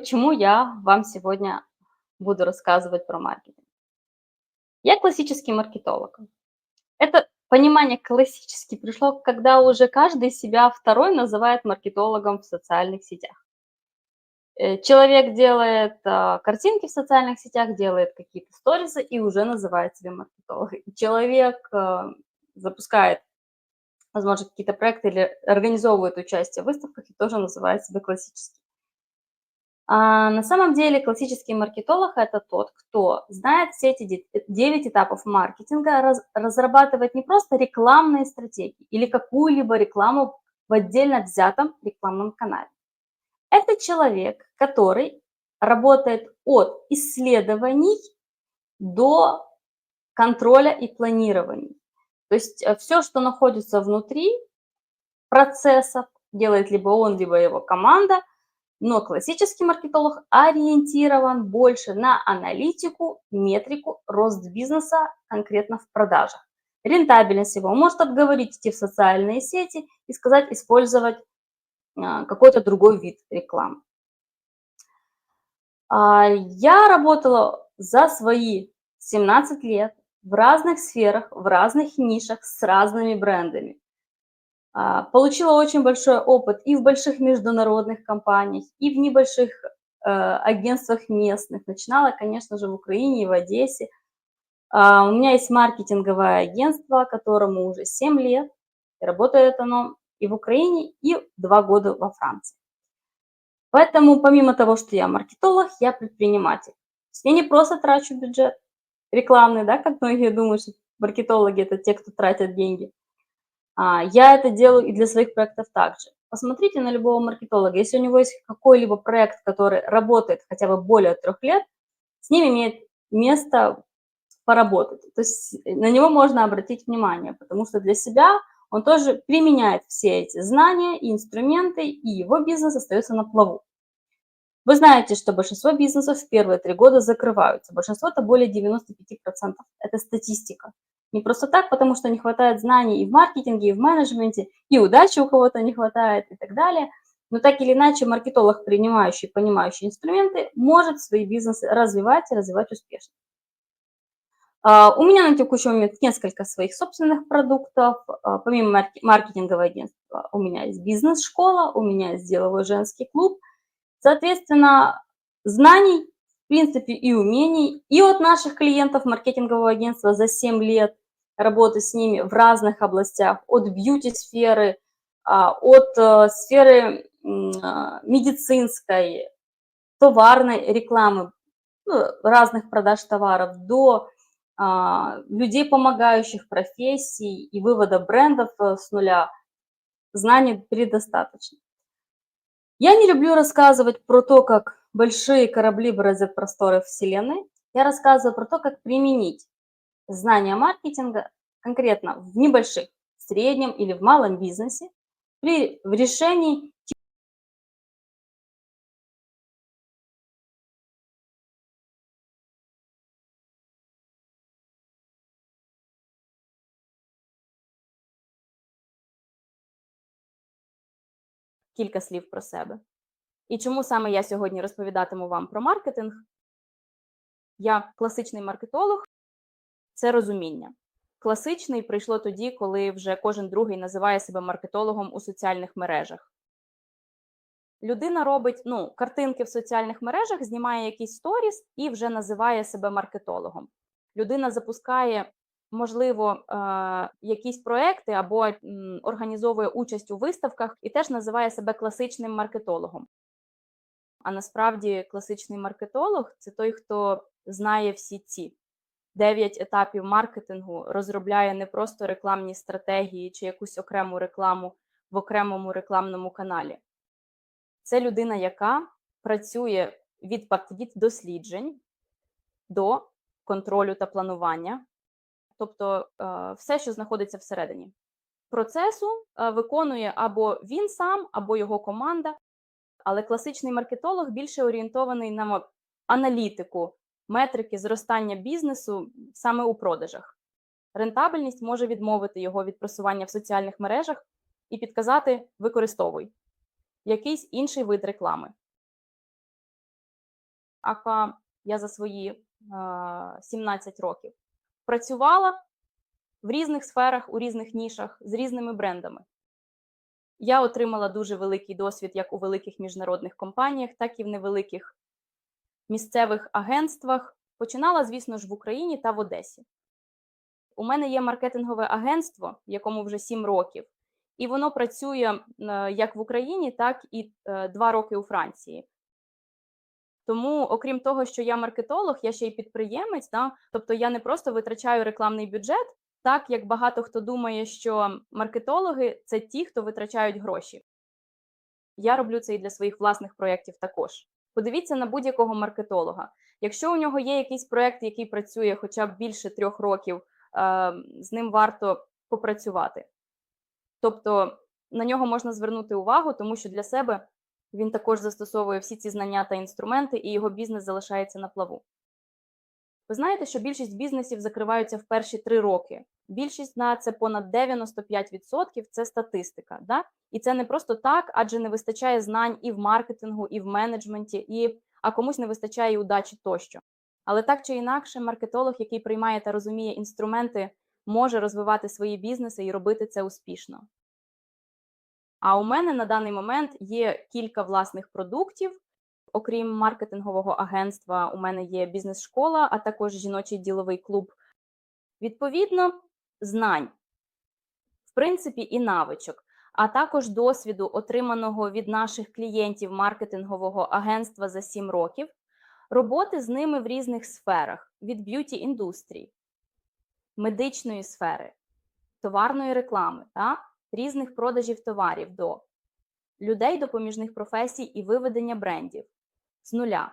Почему я вам сегодня буду рассказывать про маркетинг? Я классический маркетолог. Это понимание классически пришло, когда уже каждый себя второй называет маркетологом в социальных сетях. Э, Человек делает а, картинки в социальных сетях, делает какие-то сторисы и уже называет себя маркетологом. Человек а, запускает, возможно, какие-то проекты или организовывает участие в выставках и тоже называет себя классическим. А, на самом деле классический маркетолог– это тот, кто знает все эти 9 этапов маркетинга, раз- разрабатывает не просто рекламные стратегии или какую-либо рекламу в отдельно взятом рекламном канале. Это человек, который работает от исследований до контроля и планирования. То есть все, что находится внутри процессов, делает либо он, либо его команда, но классический маркетолог ориентирован больше на аналитику, метрику, рост бизнеса конкретно в продажах. Рентабельность его может отговорить идти в социальные сети и сказать использовать а, какой-то другой вид рекламы. А, Я работала за свои 17 лет в разных сферах, в разных нишах с разными брендами. А, Получила очень большой опыт и в больших международных компаниях, и в небольших э, агентствах местных. Начинала, конечно же, в Украине и в Одессе. А, У меня есть маркетинговое агентство, которому уже 7 лет. Работает оно и в Украине, и 2 года во Франции. Поэтому помимо того, что я маркетолог, я предприниматель. Я не просто трачу бюджет рекламный, да, как многие думают, что маркетологи– это те, кто тратят деньги. А, Я это делаю и для своих проектов также. Посмотрите на любого маркетолога. Если у него есть какой-либо проект, который работает хотя бы более трех лет, с ним имеет место поработать. То есть на него можно обратить внимание, потому что для себя он тоже применяет все эти знания и инструменты, и его бизнес остается на плаву. Вы знаете, что большинство бизнесов в первые три года закрываются. Большинство это более 95%. Это статистика. Не просто так, потому что не хватает знаний и в маркетинге, и в менеджменте, и удачи у кого-то не хватает и так далее. Но так или иначе, маркетолог, принимающий, понимающий инструменты, может свои бизнесы развивать и развивать успешно. А, У меня на текущий момент несколько своих собственных продуктов. А, Помимо маркетингового агентства у меня есть бизнес-школа, у меня есть деловой женский клуб. Соответственно, знаний, в принципе, и умений и от наших клиентов маркетингового агентства за 7 лет работы с ними в разных областях, от бьюти-сферы, а, от э, сферы а, медицинской, товарной рекламы, ну, разных продаж товаров, до а, людей, помогающих профессий и вывода брендов э, с нуля, знаний предостаточно. Я не люблю рассказывать про то, как большие корабли бороздят просторы Вселенной. Я рассказываю про то, как применить знания маркетинга конкретно в небольших, в среднем или в малом бизнесе при в решении кілька слів про себе. І чому саме я сьогодні розповідатиму вам про маркетинг? Я класичний маркетолог, це розуміння. Класичний прийшло тоді, коли вже кожен другий називає себе маркетологом у соціальних мережах. Людина робить ну, картинки в соціальних мережах, знімає якийсь сторіс і вже називає себе маркетологом. Людина запускає, можливо, е, якісь проекти або організовує участь у виставках і теж називає себе класичним маркетологом. А насправді класичний маркетолог це той, хто знає всі ці дев'ять етапів маркетингу, розробляє не просто рекламні стратегії чи якусь окрему рекламу в окремому рекламному каналі. Це людина, яка працює від, від досліджень до контролю та планування, тобто е, все, що знаходиться всередині. Процесу е, виконує або він сам, або його команда, але класичний маркетолог більше орієнтований на аналітику, метрики зростання бізнесу саме у продажах. Рентабельність може відмовити його від просування в соціальних мережах і підказати використовуй якийсь інший вид реклами. АК я за свої е, 17 років працювала в різних сферах, у різних нішах з різними брендами. Я отримала дуже великий досвід як у великих міжнародних компаніях, так і в невеликих місцевих агентствах. Починала, звісно ж, в Україні та в Одесі. У мене є маркетингове агентство, якому вже 7 років, і воно працює е, як в Україні, так і 2 роки у Франції. Тому, окрім того, що я маркетолог, я ще й підприємець. Да? Тобто я не просто витрачаю рекламний бюджет, так як багато хто думає, що маркетологи це ті, хто витрачають гроші. Я роблю це і для своїх власних проєктів також. Подивіться на будь-якого маркетолога. Якщо у нього є якийсь проєкт, який працює хоча б більше трьох років, е, з ним варто попрацювати. Тобто на нього можна звернути увагу, тому що для себе він також застосовує всі ці знання та інструменти, і його бізнес залишається на плаву. Ви знаєте, що більшість бізнесів закриваються в перші три роки. Більшість на це понад 95% це статистика. Да? І це не просто так, адже не вистачає знань і в маркетингу, і в менеджменті, і, а комусь не вистачає і удачі тощо. Але так чи інакше, маркетолог, який приймає та розуміє інструменти, може розвивати свої бізнеси і робити це успішно. А у мене на даний момент є кілька власних продуктів. Окрім маркетингового агентства, у мене є бізнес-школа, а також жіночий діловий клуб. Відповідно, знань, в принципі, і навичок, а також досвіду, отриманого від наших клієнтів маркетингового агентства за 7 років, роботи з ними в різних сферах: від б'юті індустрії, медичної сфери, товарної реклами та різних продажів товарів до людей допоміжних професій і виведення брендів з нуля.